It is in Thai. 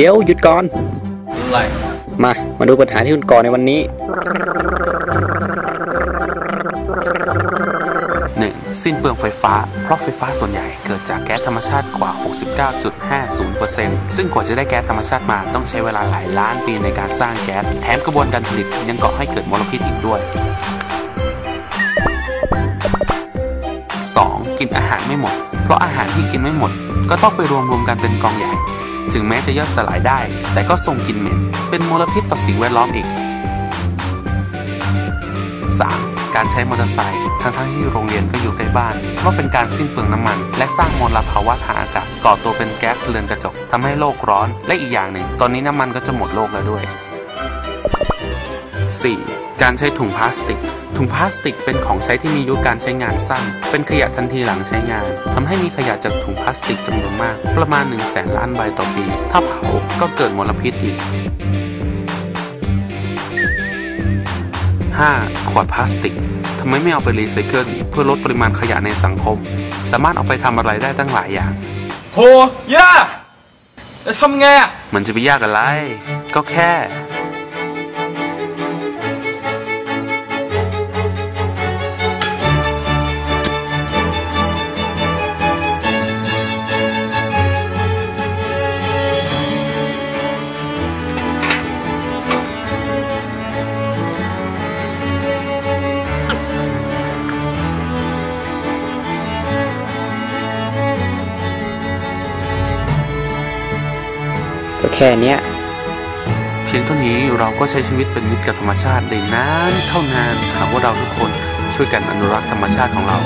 ดี๋ยวหยุดก่อน อะไร มา มาดูปัญหาที่คุณก่อในวันนี้ 1. สิ้นเปลืองไฟฟ้า เพราะไฟฟ้าส่วนใหญ่เกิดจากแก๊สธรรมชาติกว่า 69.50%ซึ่งกว่าจะได้แก๊สธรรมชาติมาต้องใช้เวลาหลายล้านปีในการสร้างแก๊ส แถมกระบวนการผลิตยังก่อให้เกิดมลพิษอีกด้วย 2. กินอาหารไม่หมด เพราะอาหารที่กินไม่หมด ก็ต้องไปรวมรวมกันเป็นกองใหญ่ ถึงแม้จะย่อยสลายได้ แต่ก็ส่งกลิ่นเหม็น เป็นมลพิษต่อสิ่งแวดล้อมอีก 3. การใช้มอเตอร์ไซค์ทั้งๆที่โรงเรียนก็อยู่ใกล้บ้านเพราเป็นการสิ้นเปลืองน้ำมัน และสร้างมลภาวะทางอากาศก่อตัวเป็นแก๊สเรือนกระจกทำให้โลกร้อน และอีกอย่างหนึ่ง ตอนนี้น้ำมันก็จะหมดโลกแล้วด้วย 4. การใช้ถุงพลาสติก ถุงพลาสติกเป็นของใช้ที่มีอายุการใช้งานสั้น เป็นขยะทันทีหลังใช้งานทำให้มีขยะจากถุงพลาสติกจำนวนมาก ประมาณ 1 0 0 0 0แสนล้านใบต่อปี ถ้าเผาก็เกิดมลพิษอีก 5. ขวดพลาสติกทำไมไม่เอาไปรีไซเคิลเพื่อลดปริมาณขยะในสังคม สามารถเอาไปทำอะไรได้ตั้งหลายอย่างโหย่าจะทำไงอะมันจะไปยากอะไร ก็แค่ ก็แค่เนี้ยเพียงเท่านี้เราก็ใช้ชีวิตเป็นมิตรกับธรรมชาติได้นานเท่านานหากว่าเราทุกคนช่วยกันอนุรักษ์ธรรมชาติของเรา